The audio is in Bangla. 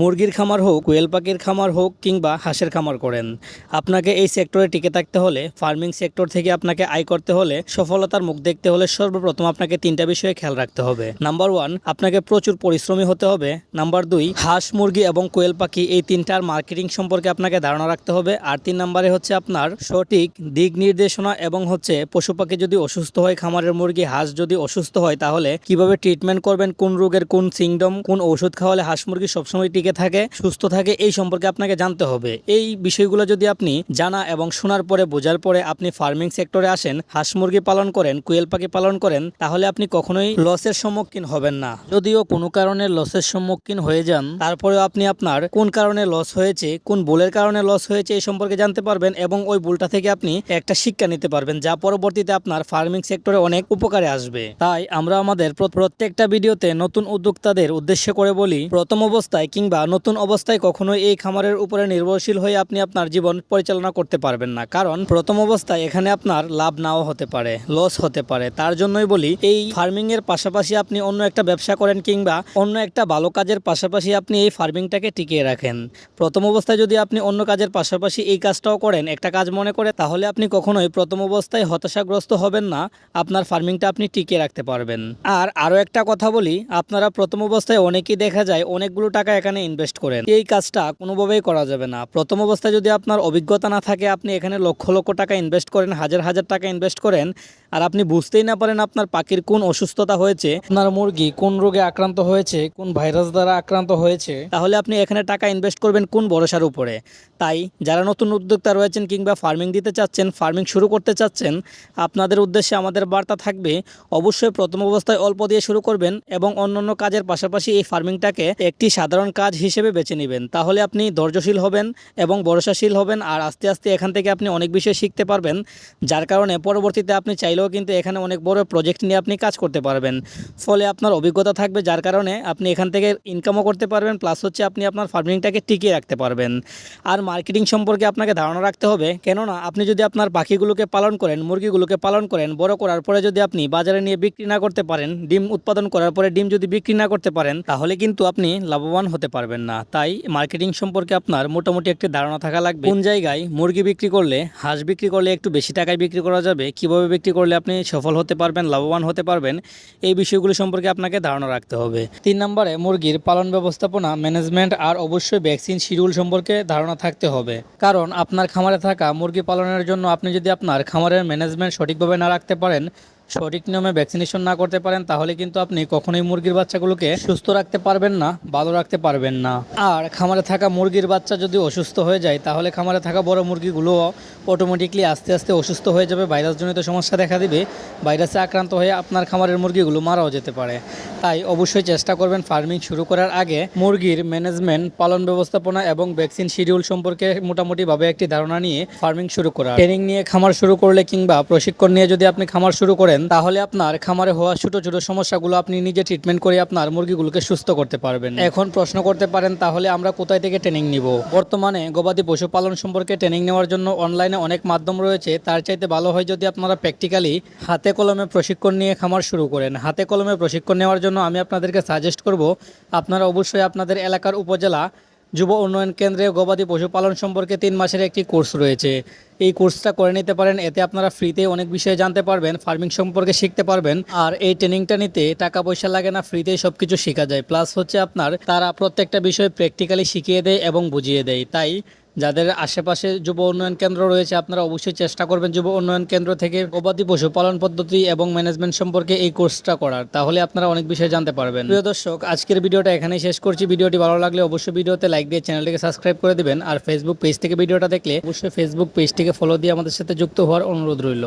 মুরগির খামার হোক, কোয়েল পাখির খামার হোক কিংবা হাঁসের খামার করেন। আপনাকে এই সেক্টরে টিকে থাকতে হলে, ফার্মিং সেক্টর থেকে আপনাকে আয় করতে হলে, সফলতার মুখ দেখতে হলে সর্বপ্রথম আপনাকে তিনটা বিষয়ে খেয়াল রাখতে হবে। নাম্বার ওয়ান, আপনাকে প্রচুর পরিশ্রমী হতে হবে। নাম্বার দুই, হাঁস, মুরগি এবং কোয়েল পাখি এই তিনটার মার্কেটিং সম্পর্কে আপনাকে ধারণা রাখতে হবে। আর তিন নাম্বারে হচ্ছে আপনার সঠিক দিক নির্দেশনা এবং হচ্ছে পশু পাখি যদি অসুস্থ হয়, খামারের মুরগি, হাঁস যদি অসুস্থ হয়, তাহলে কীভাবে ট্রিটমেন্ট করবেন, কোন রোগের কোন সিংডম কোন ওষুধ খাওয়ালে হাঁস মুরগি সবসময় টিকে থাকে, সুস্থ থাকে, এই সম্পর্কে আপনাকে জানতে হবে। এই বিষয়গুলো যদি আপনি জানা এবং শোনার পরে বোঝার পরে আপনি ফার্মিং সেক্টরে আসেন, হাঁস মুরগি পালন করেন, কুয়েল পাখি পালন করেন, তাহলে আপনি কখনোই লসের সম্মুখীন হবেন না। যদিও কোনো কারণে লসের সম্মুখীন হয়ে যান, তারপরেও আপনি আপনার কোন কারণে লস হয়েছে, কোন ভুলের কারণে লস হয়েছে এই সম্পর্কে জানতে পারবেন এবং ওই ভুলটা থেকে আপনি একটা শিক্ষা নিতে পারবেন, যা পরবর্তীতে আপনার ফার্মিং সেক্টরে অনেক উপকারে আসবে। তাই আমরা আমাদের প্র- প্রত্যেকটা ভিডিওতে নতুন উদ্যোক্তাদের উদ্দেশ্য করে বলি, প্রথম অবস্থায় কিংবা নতুন অবস্থায় কখনোই এই খামারের উপরে নির্ভরশীল হয়ে আপনি আপনার জীবন পরিচালনা করতে পারবেন না। কারণ প্রথম অবস্থায় এখানে আপনার লাভ নাও হতে পারে লস হতে পারে। তার জন্যই বলি, এই ফার্মিং এর পাশাপাশি আপনি অন্য একটা ব্যবসা করেন কিংবা অন্য একটা ভালো কাজের পাশাপাশি আপনি এই ফার্মিংটাকে টিকিয়ে রাখেন। প্রথম অবস্থায় যদি আপনি অন্য কাজের পাশাপাশি এই কাজটাও করেন, একটা কাজ মনে করে, তাহলে আপনি কখনোই প্রথম অবস্থায় হতাশাগ্রস্ত হবেন না, আপনার ফার্মিংটা আপনি টিকিয়ে রাখতে পারবেন। আর আরও একটা কথা বলি, আপনারা প্রথম অবস্থায় অনেকেই দেখা যায় অনেকগুলো টাকা এখানে ইনভেস্ট করেন। এই কাজটা কোনোভাবেই করা যাবে না। প্রথম অবস্থায় যদি আপনার অভিজ্ঞতা না থাকে, আপনি এখানে লক্ষ লক্ষ টাকা ইনভেস্ট করেন, হাজার হাজার টাকা ইনভেস্ট করেন আর আপনি বুঝতেই না পারেন আপনার পাখির কোন অসুস্থতা হয়েছে, আপনার মুরগি কোন রোগে আক্রান্ত হয়েছে, কোন ভাইরাস দ্বারা আক্রান্ত হয়েছে, তাহলে আপনি এখানে টাকা ইনভেস্ট করবেন কোন ভরসার উপরে। তাই যারা নতুন উদ্যোক্তা রয়েছেন কিংবা ফার্মিং দিতে চাচ্ছেন ফার্মিং শুরু করতে চাচ্ছেন, আপনাদের উদ্দেশ্যে আমাদের বার্তা থাকবে, অবশ্যই প্রথম অবস্থায় অল্প দিয়ে শুরু করবেন এবং অন্যান্য কাজের পাশাপাশি এই ফার্মিংটাকে একটি সাধারণ কাজ হিসেবে বেছে নেবেন। তাহলে আপনি ধৈর্যশীল হবেন এবং ভরসাশীল হবেন আর আস্তে আস্তে এখান থেকে আপনি অনেক বিষয় শিখতে পারবেন, যার কারণে পরবর্তীতে আপনি চাইলেও কিন্তু এখানে অনেক বড় প্রজেক্ট নিয়ে আপনি কাজ করতে পারবেন। ফলে আপনার অভিজ্ঞতা থাকবে, যার কারণে আপনি এখান থেকে ইনকামও করতে পারবেন প্লাস হচ্ছে আপনি আপনার ফার্মিংটাকে টিকিয়ে রাখতে পারবেন। আর মার্কেটিং সম্পর্কে আপনাকে ধারণা রাখতে হবে, কেননা আপনি যদি আপনার পাখিগুলোকে পালন করেন, মুরগিগুলোকে পালন করেন, বড় করার পরে যদি আপনি বাজারে নিয়ে বিক্রি না করতে পারেন, ডিম উৎপাদন করার পরে ডিম যদি বিক্রি না করতে পারেন, তাহলে কিন্তু আপনি লাভবান হতে পারবেন না। তাই মার্কেটিং সম্পর্কে আপনার মোটামুটি একটি ধারণা থাকা লাগবে। কোন জায়গায় মুরগি বিক্রি করলে, হাঁস বিক্রি করলে একটু বেশি টাকায় বিক্রি করা যাবে, কীভাবে বিক্রি করলে আপনি সফল হতে পারবেন, লাভবান হতে পারবেন, এই বিষয়গুলো সম্পর্কে আপনাকে ধারণা রাখতে হবে। তিন নম্বরে মুরগির পালন ব্যবস্থাপনা, ম্যানেজমেন্ট আর অবশ্যই ভ্যাকসিন শিডিউল সম্পর্কে ধারণা থাকতে হবে। কারণ আপনার খামারে থাকা মুরগি পালনের জন্য আপনি যদি আপনার খামারের ম্যানেজমেন্ট সঠিকভাবে না রাখতে পারেন সঠিক নিয়মে ভ্যাকসিনেশন না করতে পারেন, তাহলে কিন্তু আপনি কখনোই মুরগির বাচ্চাগুলোকে সুস্থ রাখতে পারবেন না, ভালো রাখতে পারবেন না। আর খামারে থাকা মুরগির বাচ্চা যদি অসুস্থ হয়ে যায়, তাহলে খামারে থাকা বড় মুরগিগুলো অটোমেটিকলি আস্তে আস্তে অসুস্থ হয়ে যাবে, ভাইরাসজনিত সমস্যা দেখা দিবে, ভাইরাসে আক্রান্ত হয়ে আপনার খামারের মুরগিগুলো মারাও যেতে পারে। তাই অবশ্যই চেষ্টা করবেন ফার্মিং শুরু করার আগে মুরগির ম্যানেজমেন্ট পালন ব্যবস্থাপনা এবং ভ্যাকসিন শিডিউল সম্পর্কে মোটামুটিভাবে একটি ধারণা নিয়ে ফার্মিং শুরু করা। ট্রেনিং নিয়ে খামার শুরু করলে কিংবা প্রশিক্ষণ নিয়ে যদি আপনি খামার শুরু করেন তাহলে আপনার খামারে হওয়া ছোটো ছোটো সমস্যাগুলো আপনি নিজে ট্রিটমেন্ট করে আপনার মুরগিগুলোকে সুস্থ করতে পারবেন। এখন প্রশ্ন করতে পারেন, তাহলে আমরা কোথায় থেকে ট্রেনিং নিব? বর্তমানে গবাদি পশুপালন সম্পর্কে ট্রেনিং নেওয়ার জন্য অনলাইনে অনেক মাধ্যম রয়েছে। তার চাইতে ভালো হয় যদি আপনারা প্র্যাকটিক্যালি হাতে কলমে প্রশিক্ষণ নিয়ে খামার শুরু করেন। হাতে কলমে প্রশিক্ষণ নেওয়ার জন্য আমি আপনাদেরকে সাজেস্ট করব, আপনারা অবশ্যই আপনাদের এলাকার উপজেলা যুব উন্নয়ন কেন্দ্রে গবাদি পশুপালন সম্পর্কে তিন মাসের একটি কোর্স রয়েছে। এই কোর্সটা করে নিতে পারেন। এতে আপনারা ফ্রিতে অনেক বিষয়ে জানতে পারবেন, ফার্মিং সম্পর্কে শিখতে পারবেন। আর এই ট্রেনিংটা নিতে টাকা পয়সা লাগে না ফ্রিতে সব কিছু শেখা যায়। প্লাস হচ্ছে আপনার তারা প্রত্যেকটা বিষয় প্র্যাকটিক্যালি শিখিয়ে দেয় এবং বুঝিয়ে দেয়। তাই যাদের আশেপাশে যুব উন্নয়ন কেন্দ্র রয়েছে, আপনারা অবশ্যই চেষ্টা করবেন যুব উন্নয়ন কেন্দ্র থেকে গবাদি পশু পালন পদ্ধতি এবং ম্যানেজমেন্ট সম্পর্কে এই কোর্সটা করার। তাহলে আপনারা অনেক বিষয় জানতে পারবেন। প্রিয় দর্শক, আজকের ভিডিওটা এখানেই শেষ করছি। ভিডিওটি ভালো লাগলে অবশ্যই ভিডিওতে লাইক দিয়ে চ্যানেলটিকে সাবস্ক্রাইব করে দেবেন। আর ফেসবুক পেজ থেকে ভিডিওটা দেখলে অবশ্যই ফেসবুক পেজটিকে ফলো দিয়ে আমাদের সাথে যুক্ত হওয়ার অনুরোধ রইল।